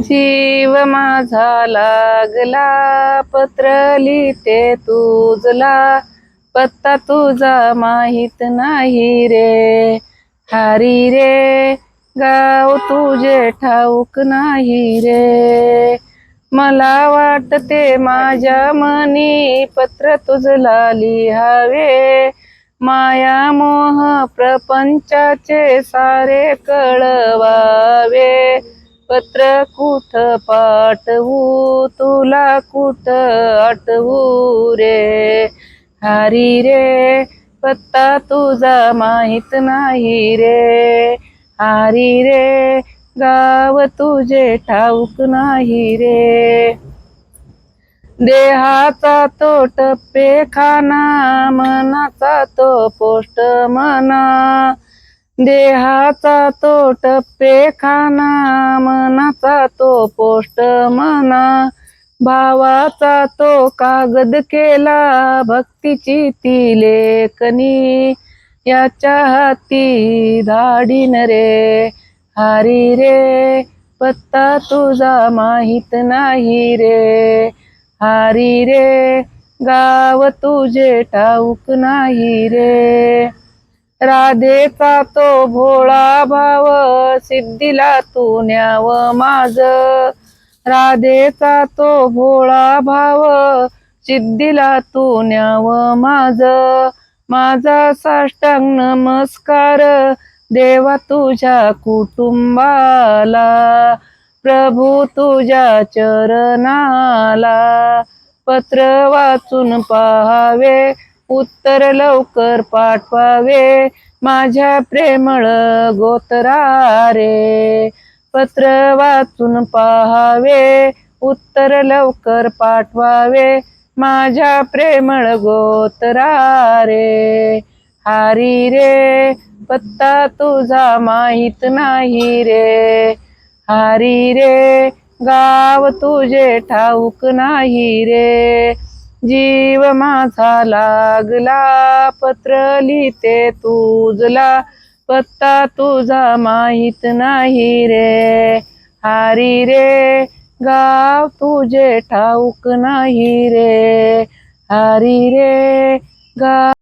जीव माझा लागला पत्र लिहिते तुझला पत्ता तुझा माहीत नाही रे. हारी रे गाव तुझे ठाऊक नाही रे. मला वाटते माझ्या मनी पत्र तुझला लिहावे. माया मोह प्रपंचाचे सारे कळवावे. पत्र कुठ पाठवू? तुला कुठ आठवू रे? हारी रे पत्ता तुझा माहीत नाही रे. हारी रे गाव तुझे ठाऊक नाही रे. देहाचा तो टप्पे खाना मनाचा तो पोस्ट मना देहाचा तो टप्पे खाना मनाचा तो पोस्ट मना. भावाचा तो कागद केला भक्तीची ती लेखनी. याच्या हाती धाडीन रे हारी रे. पत्ता तुझा माहीत नाही रे हारी रे. गाव तुझे ठाऊक नाही रे. राधेचा तो भोळा भाव सिद्धीला तू न्याव माझ. राधेचा तो भोळा भाव सिद्धीला तू न्याव माझ. माझा साष्टांग नमस्कार देवा तुझ्या कुटुंबाला प्रभू तुझ्या चरणाला. पत्र वाचून पहावे उत्तर लवकर पाठवावे. माझ्या प्रेमळ गोतरारे पत्र वाचून पहावे. उत्तर लवकर पाठवावे. माझ्या प्रेमळ गोतरारे हारी रे पत्ता तुझा माहीत नाही रे. हारी रे गाव तुझे ठाऊक नाही रे. जीव माझा लागला पत्र लिहिते तुझला पत्ता तुझा माहीत नाही रे. हारी रे गाव तुझे ठाऊक नाही रे. हारी रे गाव